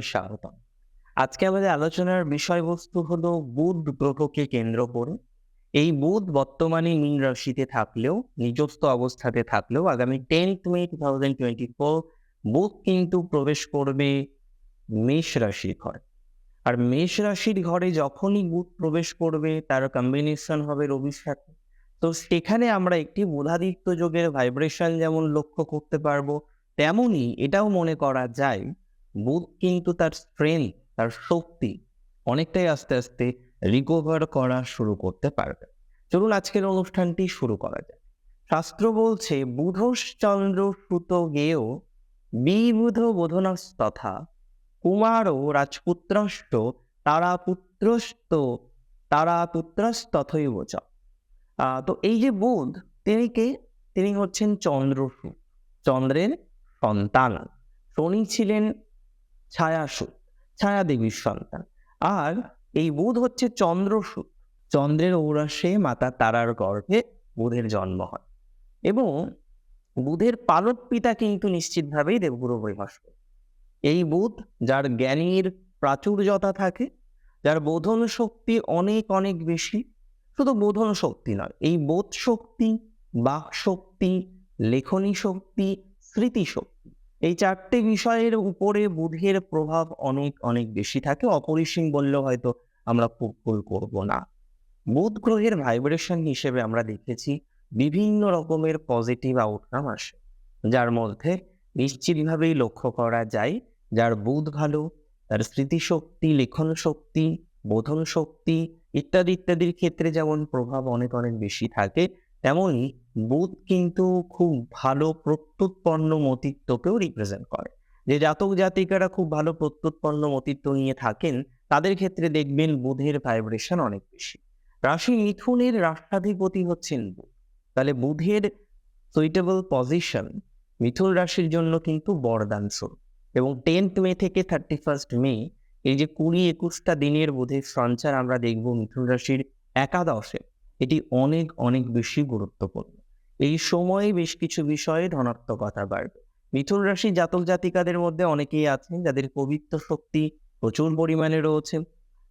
স্বাগতম। আজকে আমাদের আলোচনার বিষয়বস্তু হলো বুধ গ্রহকে কেন্দ্র করে। এই বুধ বর্তমানে মীন রাশিতে থাকলেও, নিজস্ব অবস্থাতে থাকলেও, আগামী tenth May two thousand twenty four বুধ কিন্তু প্রবেশ করবে মেষ রাশির ঘরে। আর মেষ রাশির ঘরে যখনই বুধ প্রবেশ করবে, তার কম্বিনেশন হবে রবির সাথে। তো সেখানে আমরা একটি বুধাদিত্য যোগের ভাইব্রেশন যেমন লক্ষ্য করতে পারব, তেমনই এটাও মনে করা যায় বুধ কিন্তু তার স্ট্রেংথ তার শক্তি অনেকটাই আস্তে আস্তে রিকভার করা শুরু করতে পারবে। চলুন আজকের অনুষ্ঠানটি শুরু করা যায় শাস্ত্র বলছে, বুধশ্চন্দ্র সুত গেয় বিবুধ বোধনাস তথা কুমারও রাজপুত্রষ্ট তারা পুত্রস্ত তারা পুত্রস্তথৈব চ তো এই যে বুধ, তিনি কে? তিনি হচ্ছেন চন্দ্রসূত চন্দ্রের সন্তান। শনি ছিলেন ছায়াসুত ছায়া দেবীর সন্তান। আর এই বুধ হচ্ছে চন্দ্রসুত। চন্দ্রের ঔরাসে মাতা তারার গর্ভে বুধের জন্ম হয়। এবং বুধের পালক পিতা কিন্তু নিশ্চিতভাবেই দেবগুরু বৃহস্পতি এই বুধ যার জ্ঞানীর প্রাচুর্যতা থাকে, যার বোধন শক্তি অনেক অনেক বেশি, শুধু বোধন শক্তি নয়, এই বোধ শক্তি, বাক শক্তি, লেখনী শক্তি, স্মৃতি শক্তি এই চারটে বিষয়ের উপরে বুধের প্রভাব অনেক অনেক বেশি থাকে। অপরিসীম বললেও হয়তো আমরা করব না। বুধ গ্রহের ভাইব্রেশন হিসেবে আমরা দেখেছি বিভিন্ন রকমের পজিটিভ আউটকাম আসে। যার মধ্যে নিশ্চিতভাবেই লক্ষ্য করা যায়, যার বুধ ভালো, তার স্মৃতিশক্তি লেখন শক্তি বোধন শক্তি ইত্যাদি, ইত্যাদির ক্ষেত্রে যেমন প্রভাব অনেক অনেক বেশি থাকে তেমনই বুধ কিন্তু খুব ভালো প্রত্যুৎপন্ন মতিত্বকেও রিপ্রেজেন্ট করে। যে জাতক জাতিকারা খুব ভালো প্রত্যুৎপন্ন মতিত্ব নিয়ে থাকেন, তাদের ক্ষেত্রে দেখবেন বুধের ভাইব্রেশন অনেক বেশি। রাশি মিথুনের রাষ্ট্রাধিপতি হচ্ছেন বুধ। তাহলে বুধের সুইটেবল পজিশন মিথুন রাশির জন্য কিন্তু বরদান স্বরূপ। এবং টেন্থ মে থেকে থার্টি ফার্স্ট মে, এই যে কুড়ি একুশটা দিনের বুধের সঞ্চার আমরা দেখব মিথুন রাশির একাদশে। এটি অনেক অনেক বেশি গুরুত্বপূর্ণ। এই সময়ে বেশ কিছু বিষয়ে ধনাত্মকতা বাড়বে। মিথুন রাশি জাতক জাতিকাদের মধ্যে অনেকেই আছেন যাদের পবিত্র শক্তি প্রচুর পরিমাণে রয়েছে,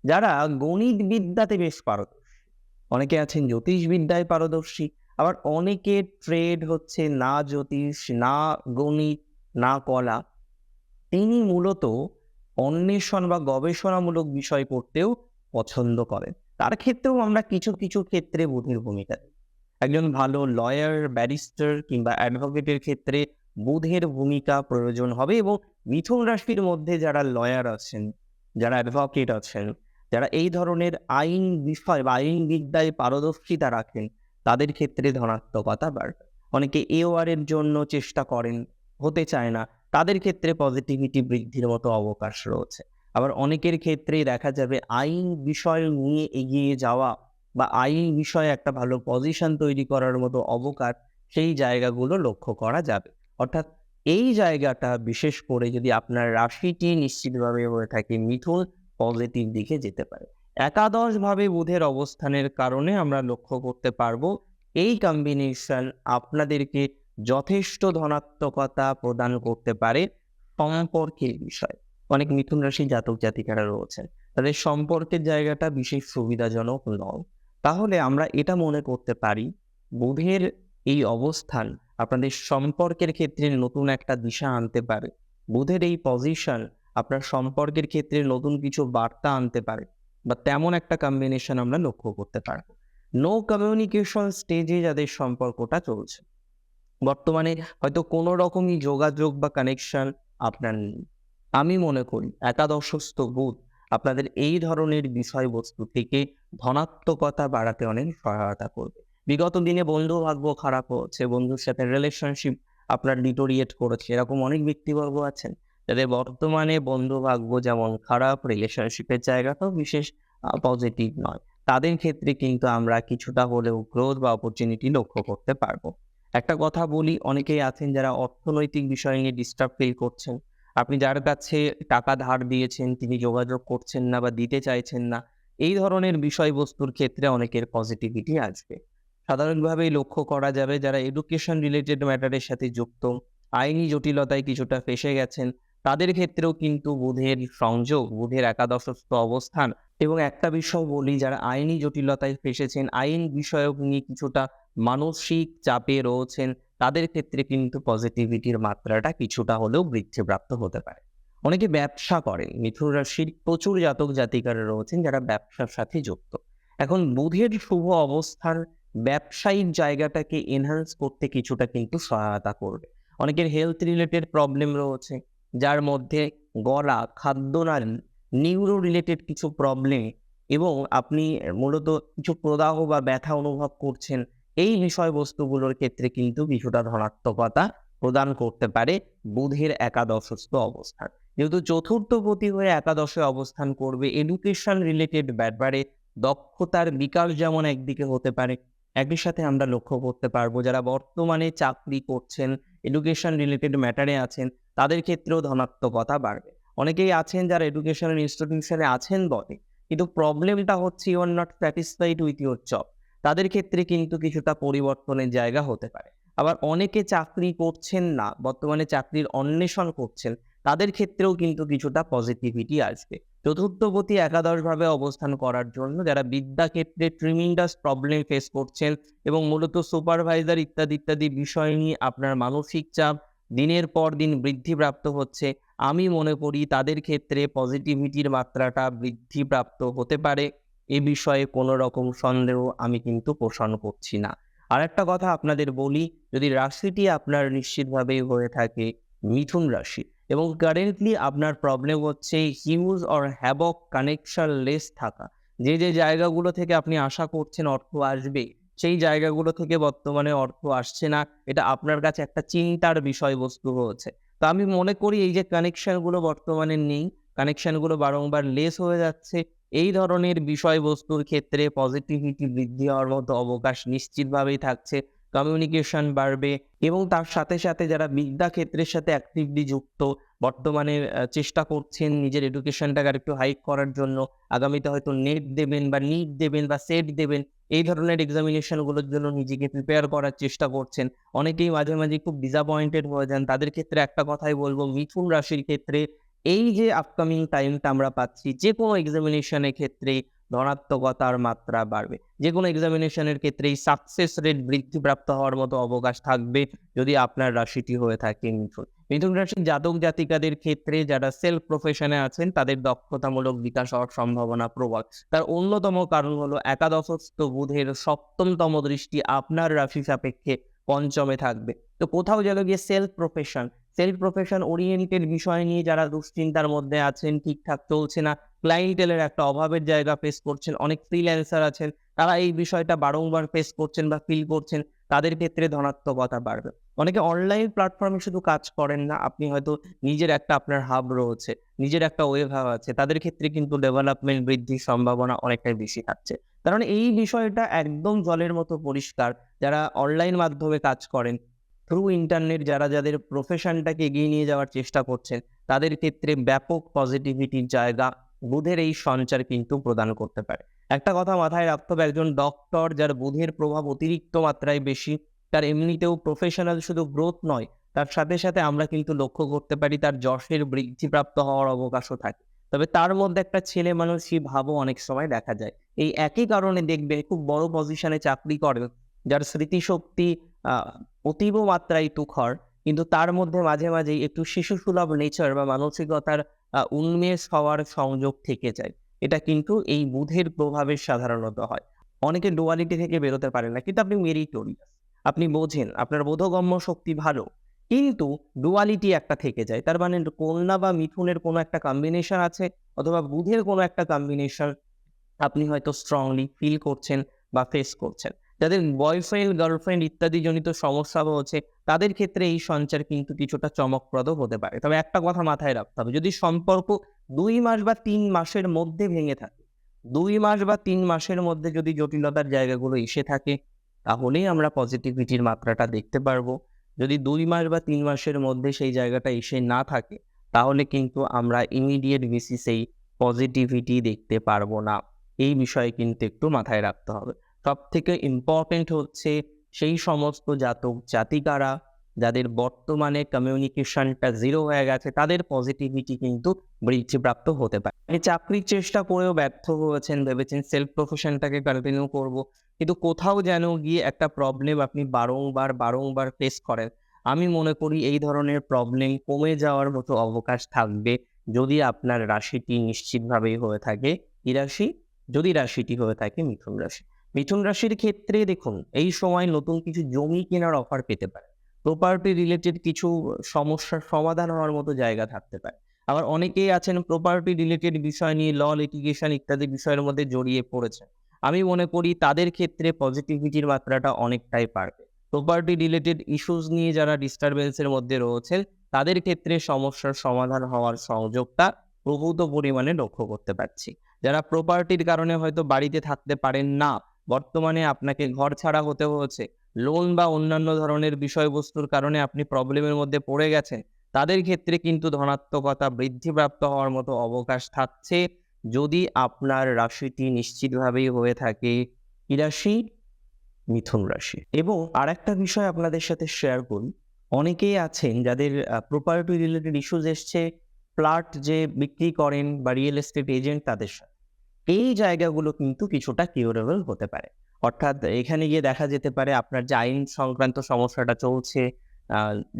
যারা গণিত বিদ্যাতে বেশ পারদর্শী। অনেকে আছেন জ্যোতিষ বিদ্যায় পারদর্শী, আবার অনেকে ট্রেড হচ্ছে না জ্যোতিষ, না গণিত, না কলা। তিনি মূলত অন্বেষণ বা গবেষণামূলক বিষয় পড়তেও পছন্দ করেন। তার ক্ষেত্রেও আমরা কিছু কিছু ক্ষেত্রে বুধের ভূমিকা একজন ভালো লয়ার ব্যারিস্টার কিংবা অ্যাডভোকেটের ক্ষেত্রে বুধের ভূমিকা প্রয়োজন হবে এবং মিথুন রাশির মধ্যে যারা লয়ার আছেন, যারা অ্যাডভোকেট আছেন, যারা এই ধরনের আইন বিষয় বা আইন বিদ্যায় পারদর্শিতা রাখেন, তাদের ক্ষেত্রে ধনাত্মকতা বাড়বে। অনেকে এওয়ার এর জন্য চেষ্টা করেন, হতে চায় না, তাদের ক্ষেত্রে পজিটিভিটি বৃদ্ধির মতো অবকাশ রয়েছে। আবার অনেকের ক্ষেত্রেই দেখা যাবে আইন বিষয় নিয়ে এগিয়ে যাওয়া বা আইন বিষয়ে একটা ভালো পজিশন তৈরি করার মতো অবকাশ সেই জায়গাগুলো লক্ষ্য করা যাবে। অর্থাৎ এই জায়গাটা বিশেষ করে যদি আপনার রাশিটি নিশ্চিতভাবে হয়ে থাকে মিথুন পজিটিভ দিকে যেতে পারে। একাদশভাবে বুধের অবস্থানের কারণে আমরা লক্ষ্য করতে পারব এই কম্বিনেশন আপনাদেরকে যথেষ্ট ধনাত্মকতা প্রদান করতে পারে সম্পর্কের বিষয়। অনেক মিথুন রাশি জাতক জাতিকারা রয়েছেন। তাদের সম্পর্কের জায়গাটা বিশেষ সুবিধাজনক নয়। তাহলে আমরা এটা মনে করতে পারি, বুধের এই অবস্থান আপনাদের সম্পর্কের ক্ষেত্রে নতুন একটা দিশা আনতে পারে। বুধের এই পজিশন আপনার সম্পর্কের ক্ষেত্রে নতুন কিছু বার্তা আনতে পারে বা তেমন একটা কম্বিনেশন আমরা লক্ষ্য করতে পারব। নো কমিউনিকেশন স্টেজে যাদের সম্পর্কটা চলছে। বর্তমানে হয়তো কোনো রকমই যোগাযোগ বা কানেকশন আপনার নেই। আমি মনে করি একাদশস্থ বুধ আপনাদের এই ধরনের বিষয়বস্তু থেকে ধনাত্মকতা বাড়াতে অনেক সহায়তা করবে। বিগত দিনে বন্ধু ভাগ্য খারাপ হচ্ছে, বন্ধুর সাথে রিলেশনশিপ আপনার ডিটোরিয়েট করেছে, এরকম অনেক ব্যক্তিবর্গ আছেন যাদের বর্তমানে বন্ধু ভাগ্য যেমন খারাপ রিলেশনশিপের জায়গাটাও বিশেষ পজিটিভ নয়। তাদের ক্ষেত্রে কিন্তু আমরা কিছুটা হলেও গ্রোথ বা অপরচুনিটি লক্ষ্য করতে পারব। একটা কথা বলি, অনেকেই আছেন যারা অর্থনৈতিক বিষয় নিয়ে ডিস্টার্ব ফিল করছেন। আপনি যার কাছে টাকা ধার দিয়েছেন, তিনি যোগাযোগ করছেন না বা দিতে চাইছেন না, এই ধরনের বিষয়বস্তুর ক্ষেত্রে অনেকের পজিটিভিটি আসবে। সাধারণভাবেই লক্ষ্য করা যাবে যারা এডুকেশন রিলেটেড ম্যাটারের সাথে যুক্ত, আইনি জটিলতায় কিছুটা ফেসে গেছেন, তাদের ক্ষেত্রেও কিন্তু বুধের সংযোগ, বুধের একাদশস্থ অবস্থান এবং একটা বিষয় বলি, যারা আইনি জটিলতায় ফেসেছেন, আইন বিষয়ক নিয়ে কিছুটা মানসিক চাপে রয়েছেন তাদের ক্ষেত্রে কিন্তু পজিটিভিটির মাত্রাটা কিছুটা হলেও বৃদ্ধিপ্রাপ্ত হতে পারে। অনেকে ব্যবসা করেন মিথুন রাশির প্রচুর জাতক জাতিকারা রয়েছেন যারা ব্যবসার সাথে যুক্ত। এখন বুধের শুভ অবস্থার ব্যবসায়িক জায়গাটাকে এনহান্স করতে কিছুটা কিন্তু সহায়তা করবে। অনেকের হেলথ রিলেটেড প্রবলেম রয়েছে, যার মধ্যে গলা খাদ্যনালী নিউরো রিলেটেড কিছু প্রবলেম এবং আপনি মূলত কিছু প্রদাহ বা ব্যথা অনুভব করছেন এই বিষয়বস্তুগুলোর ক্ষেত্রে কিন্তু কিছুটা ধনাত্মকতা প্রদান করতে পারে বুধের একাদশস্থ অবস্থান। যেহেতু চতুর্থ পতি হয়ে একাদশে অবস্থান করবে এডুকেশন রিলেটেড ব্যাপারে দক্ষতার বিকাশ যেমন একদিকে হতে পারে, একই সাথে আমরা লক্ষ্য করতে পারব যারা বর্তমানে চাকরি করছেন এডুকেশন রিলেটেড ম্যাটারে আছেন, তাদের ক্ষেত্রেও ধনাত্মকতা বাড়বে। অনেকেই আছেন যারা এডুকেশনাল ইনস্টিটিউশনে আছেন বটে, কিন্তু প্রবলেমটা হচ্ছে you are not satisfied with your job তাদের ক্ষেত্রে কিন্তু কিছুটা পরিবর্তনের জায়গা হতে পারে। আবার অনেকে চাকরি করছেন না, বর্তমানে চাকরির অন্বেষণ করছেন, তাদের ক্ষেত্রেও কিন্তু কিছুটা পজিটিভিটি আসবে। চতুর্থপতি একাদশভাবে অবস্থান করার জন্য যারা বিদ্যা ক্ষেত্রে ট্রিমিন্ডাস প্রবলেম ফেস করছেন এবং মূলত সুপারভাইজার ইত্যাদি ইত্যাদি বিষয় নিয়ে আপনার মানসিক চাপ দিনের পর দিন বৃদ্ধিপ্রাপ্ত হচ্ছে, আমি মনে করি তাদের ক্ষেত্রে পজিটিভিটির মাত্রাটা বৃদ্ধিপ্রাপ্ত হতে পারে। এ বিষয়ে কোনো রকম সন্দেহ আমি কিন্তু পোষণ করছি না। আর একটা কথা আপনাদের বলি, যদি রাশিটি আপনার নিশ্চিতভাবে হয়ে থাকে, মিথুন রাশি, এবং কারেন্টলি আপনার প্রবলেম হচ্ছে huge or havoc connection less থাকা। যে যে জায়গাগুলো থেকে আপনি আশা করছেন অর্থ আসবে, সেই জায়গাগুলো থেকে বর্তমানে অর্থ আসছে না, এটা আপনার কাছে একটা চিন্তার বিষয়বস্তু হয়েছে তো আমি মনে করি এই যে কানেকশনগুলো বর্তমানে নেই কানেকশনগুলো বারংবার লেস হয়ে যাচ্ছে এই ধরনের বিষয়বস্তুর ক্ষেত্রে পজিটিভিটি বৃদ্ধি হওয়ার মতো অবকাশ নিশ্চিতভাবেই থাকছে কমিউনিকেশন বাড়বে এবং তার সাথে সাথে যারা বিদ্যা ক্ষেত্রের সাথে অ্যাক্টিভলি যুক্ত, বর্তমানে চেষ্টা করছেন নিজের এডুকেশনটাকে আরেকটু হাইক করার জন্য, আগামীতে হয়তো নেট দেবেন বা নিট দেবেন বা সেট দেবেন, এই ধরনের এক্সামিনেশনগুলোর জন্য নিজেকে প্রিপেয়ার করার চেষ্টা করছেন। অনেকেই মাঝে মাঝে খুব ডিসঅ্যাপয়েন্টেড হয়ে যান। তাদের ক্ষেত্রে একটা কথাই বলব, মিথুন রাশির ক্ষেত্রে এই যে আপকামিং টাইমটা আমরা পাচ্ছি যে কোনো এক্সামিনেশনের ক্ষেত্রে ধনাত্মকতার মাত্রা বাড়বে। যে কোনো এক্সামিনেশনের ক্ষেত্রেই সাকসেস রেট বৃদ্ধিপ্রাপ্ত হওয়ার মতো অবকাশ থাকবে যদি আপনার রাশিটি হয়ে থাকে মিথুন। মিথুন রাশির জাতক জাতিকাদের ক্ষেত্রে যারা সেলফ প্রফেশনে আছেন, তাদের দক্ষতামূলক বিকাশ হওয়ার সম্ভাবনা প্রবল। তার অন্যতম কারণ হলো একাদশস্থ বুধের সপ্তমতম দৃষ্টি আপনার রাশি সাপেক্ষে পঞ্চমে থাকবে। তো কোথাও যেন গিয়ে self profession self profession oriented বিষয় নিয়ে যারা দুশ্চিন্তার মধ্যে আছেন, ঠিকঠাক চলছে না ক্লায়েন্টেলের একটা অভাবের জায়গা ফেস করছেন, অনেক ফ্রিল্যান্সার আছেন, তারা এই বিষয়টা বারংবার ফেস করছেন বা ফিল করছেন, তাদের ক্ষেত্রে ধনাত্মকতা বাড়বে। অনেকে অনলাইন প্ল্যাটফর্মে শুধু কাজ করেন না, আপনি হয়তো নিজের একটা আপনার হাব রয়েছে, নিজের একটা ওয়েব হাব আছে, তাদের ক্ষেত্রে কিন্তু ডেভেলপমেন্ট বৃদ্ধির সম্ভাবনা অনেকটাই বেশি থাকছে। কারণ এই বিষয়টা একদম জলের মতো পরিষ্কার, যারা অনলাইন মাধ্যমে কাজ করেন থ্রু ইন্টারনেট যারা যাদের প্রফেশনটাকে এগিয়ে নিয়ে যাওয়ার চেষ্টা করছেন, তাদের ক্ষেত্রে ব্যাপক পজিটিভিটির জায়গা বুধের এই সঞ্চার কিন্তু প্রদান করতে পারে। একটা কথা মাথায় রাখতে হবে, একজন ডক্টর যার বুধের প্রভাব অতিরিক্ত মাত্রায় বেশি, তার এমনিতেও প্রফেশনাল শুধু গ্রোথ নয়, তার সাথে সাথে আমরা কিন্তু লক্ষ্য করতে পারি তার যশের বৃদ্ধিপ্রাপ্ত হওয়ার অবকাশও থাকে। তবে তার মধ্যে একটা ছেলে মানুষই ভাবও অনেক সময় দেখা যায়। এই একই কারণে দেখবে খুব বড় পজিশনে চাকরি করে যার স্মৃতিশক্তি অতীব মাত্রায় তুখর। কিন্তু তার মধ্যে মাঝে মাঝেই একটু শিশুসুলভ নেচার বা মানসিকতার উন্মেষ হওয়ার সংযোগ থেকে যায়। এটা কিন্তু এই বুধের প্রভাবে সাধারণত হয়। অনেকে ডুয়ালিটি থেকে বেরোতে পারে না, কিন্তু আপনি মেরিটোরিয়াস আপনি বোঝেন, আপনার বোধগম্য শক্তি ভালো। কিন্তু ডুয়ালিটি একটা থেকে যায়। তার মানে কন্যা বা মিথুনের কোনো একটা কম্বিনেশন আছে, অথবা বুধের কোনো একটা কম্বিনেশন আপনি হয়তো স্ট্রংলি ফিল করছেন বা ফেস করছেন। যাদের বয়ফ্রেন্ড গার্লফ্রেন্ড ইত্যাদি জনিত সমস্যা হচ্ছে তাদের ক্ষেত্রে এই সঞ্চার কিন্তু কিছুটা চমকপ্রদ হতে পারে। তবে একটা কথা মাথায় রাখতে হবে, যদি সম্পর্ক দুই মাস বা তিন মাসের মধ্যে ভেঙে থাকে, দুই মাস বা তিন মাসের মধ্যে যদি জটিলতার জায়গাগুলো এসে থাকে, তাহলেই আমরা পজিটিভিটির মাত্রাটা দেখতে পারব। যদি দুই মাস বা তিন মাসের মধ্যে সেই জায়গাটা এসে না থাকে, তাহলে কিন্তু আমরা ইমিডিয়েট বেসিসেই পজিটিভিটি দেখতে পারব না। এই বিষয়ে কিন্তু একটু মাথায় রাখতে হবে। সব থেকে ইম্পর্টেন্ট হচ্ছে সেই সমস্ত জাতক, জাতিকারা যাদের বর্তমানে কমিউনিকেশনটা জিরো হয়ে গেছে, তাদের পজিটিভিটি কিন্তু বৃদ্ধিপ্রাপ্ত হতে পারে। আপনি চাকরির চেষ্টা করেও ব্যর্থ হয়েছেন, ভেবেছেন সেলফ প্রফেশনটাকে কন্টিনিউ করব। কিন্তু কোথাও যেন গিয়ে একটা প্রবলেম আপনি বারংবার বারংবার ফেস করেন। আমি মনে করি এই ধরনের প্রবলেম কমে যাওয়ার মতো অবকাশ থাকবে যদি আপনার রাশিটি নিশ্চিতভাবেই হয়ে থাকে। কি রাশি, যদি রাশিটি হয়ে থাকে মিথুন রাশি। মিথুন রাশির ক্ষেত্রে দেখুন, এই সময় নতুন কিছু জমি কেনার অফার পেতে পারে। প্রপার্টি রিলেটেড কিছু সমস্যার সমাধান হওয়ার মতো জায়গা থাকতে পারে। আবার অনেকেই আছেন প্রপার্টি রিলেটেড বিষয় নিয়ে ল লিটিগেশন ইত্যাদি বিষয়ের মধ্যে জড়িয়ে পড়েছে আমি মনে করি তাদের ক্ষেত্রে পজিটিভিটির মাত্রাটা অনেকটাই বাড়বে। প্রপার্টি রিলেটেড ইস্যুস নিয়ে যারা ডিস্টারবেন্সের মধ্যে রয়েছেন, তাদের ক্ষেত্রে সমস্যার সমাধান হওয়ার সংযোগটা প্রভূত পরিমাণে লক্ষ্য করতে পারছি। যারা প্রপার্টির কারণে হয়তো বাড়িতে থাকতে পারেন না বর্তমানে আপনাকে ঘর ছাড়া হতে হয়েছে লোন বা অন্যান্য ধরনের বিষয়বস্তুর কারণে আপনি প্রবলেমের মধ্যে পড়ে গেছেন, তাদের ক্ষেত্রে কিন্তু ধনাত্মকতা বৃদ্ধিপ্রাপ্ত হওয়ার মতো অবকাশ থাকছে। যদি আপনার রাশিটি নিশ্চিতভাবেই হয়ে থাকে, কি রাশি? মিথুন রাশি। এবং আরেকটা বিষয় আপনাদের সাথে শেয়ার করি। অনেকেই আছেন যাদের প্রপার্টি রিলেটেড ইস্যুজ এসছে ফ্ল্যাট যে বিক্রি করেন বা রিয়েল এস্টেট এজেন্ট তাদের সাথে। এই জায়গাগুলো কিন্তু কিছুটা কিউরেবল হতে পারে। অর্থাৎ এখানে গিয়ে দেখা যেতে পারে আপনার যে আইন সংক্রান্ত সমস্যাটা চলছে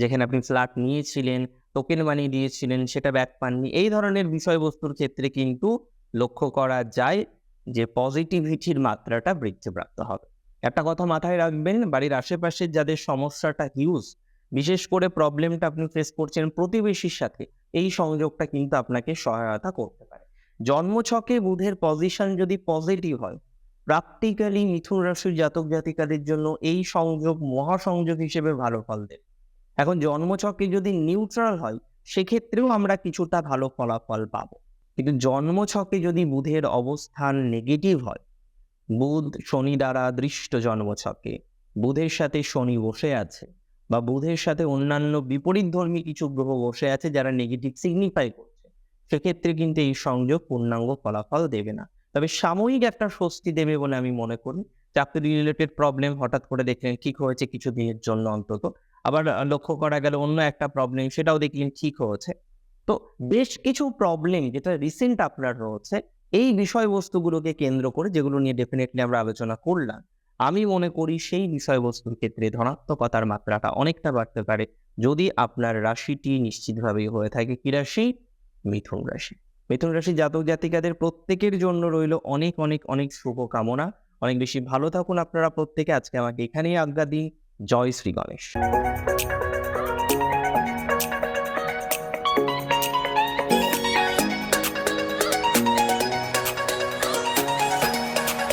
যেখানে আপনি ফ্ল্যাট নিয়েছিলেন টোকেন মানি দিয়েছিলেন, সেটা ব্যাক পাননি, এই ধরনের বিষয়বস্তুর ক্ষেত্রে কিন্তু লক্ষ্য করা যায় যে পজিটিভিটির মাত্রাটা বৃদ্ধিপ্রাপ্ত হবে। একটা কথা মাথায় রাখবেন, বাড়ির আশেপাশে যাদের সমস্যাটা হিউজ বিশেষ করে প্রবলেমটা আপনি ফেস করছেন প্রতিবেশীর সাথে, এই সংযোগটা কিন্তু আপনাকে সহায়তা করতে পারে। জন্মছকে বুধের পজিশন যদি পজিটিভ হয় প্র্যাকটিক্যালি মিথুন রাশির জাতক জাতিকাদের জন্য এই সংযোগ মহাসংযোগ হিসেবে ভালো ফল দেবে। এখন জন্মছকে যদি নিউট্রাল হয়, সেক্ষেত্রেও আমরা কিছুটা ভালো ফলাফল পাবো। কিন্তু জন্মছকে যদি বুধের অবস্থান নেগেটিভ হয়, বুধ শনি দ্বারা দৃষ্ট জন্মছকে, বুধের সাথে শনি বসে আছে, বা বুধের সাথে অন্যান্য বিপরীতধর্মী কিছু গ্রহ বসে আছে যারা নেগেটিভ সিগনিফাই করছে। সেক্ষেত্রে কিন্তু এই সংযোগ পূর্ণাঙ্গ ফলাফল দেবে না। তবে সাময়িক একটা স্বস্তি দেবে বলে আমি মনে করি। চাকরি রিলেটেড প্রবলেম হঠাৎ করে দেখলেন ঠিক হয়েছে কিছু দিনের জন্য অন্তত। আবার লক্ষ্য করা গেল অন্য একটা প্রবলেম সেটাও দেখলেন ঠিক হয়েছে। তো বেশ কিছু প্রবলেম যেটা রিসেন্ট আপনার রয়েছে, এই বিষয়বস্তুগুলোকে কেন্দ্র করে যেগুলো নিয়ে ডেফিনেটলি আমরা আলোচনা করলাম, আমি মনে করি সেই বিষয়বস্তুর ক্ষেত্রে ধনাত্মকতার মাত্রাটা অনেকটা বাড়তে পারে। যদি আপনার রাশিটি নিশ্চিতভাবেই হয়ে থাকে, কি রাশি? মিথুন রাশি। মিথুন রাশি জাতক জাতিকাদের প্রত্যেকের জন্য রইল অনেক অনেক অনেক শুভকামনা। অনেক বেশি ভালো থাকুন আপনারা প্রত্যেকে। আজকে আমাকে এখানেই আজ্ঞা দিন। জয় শ্রী গণেশ।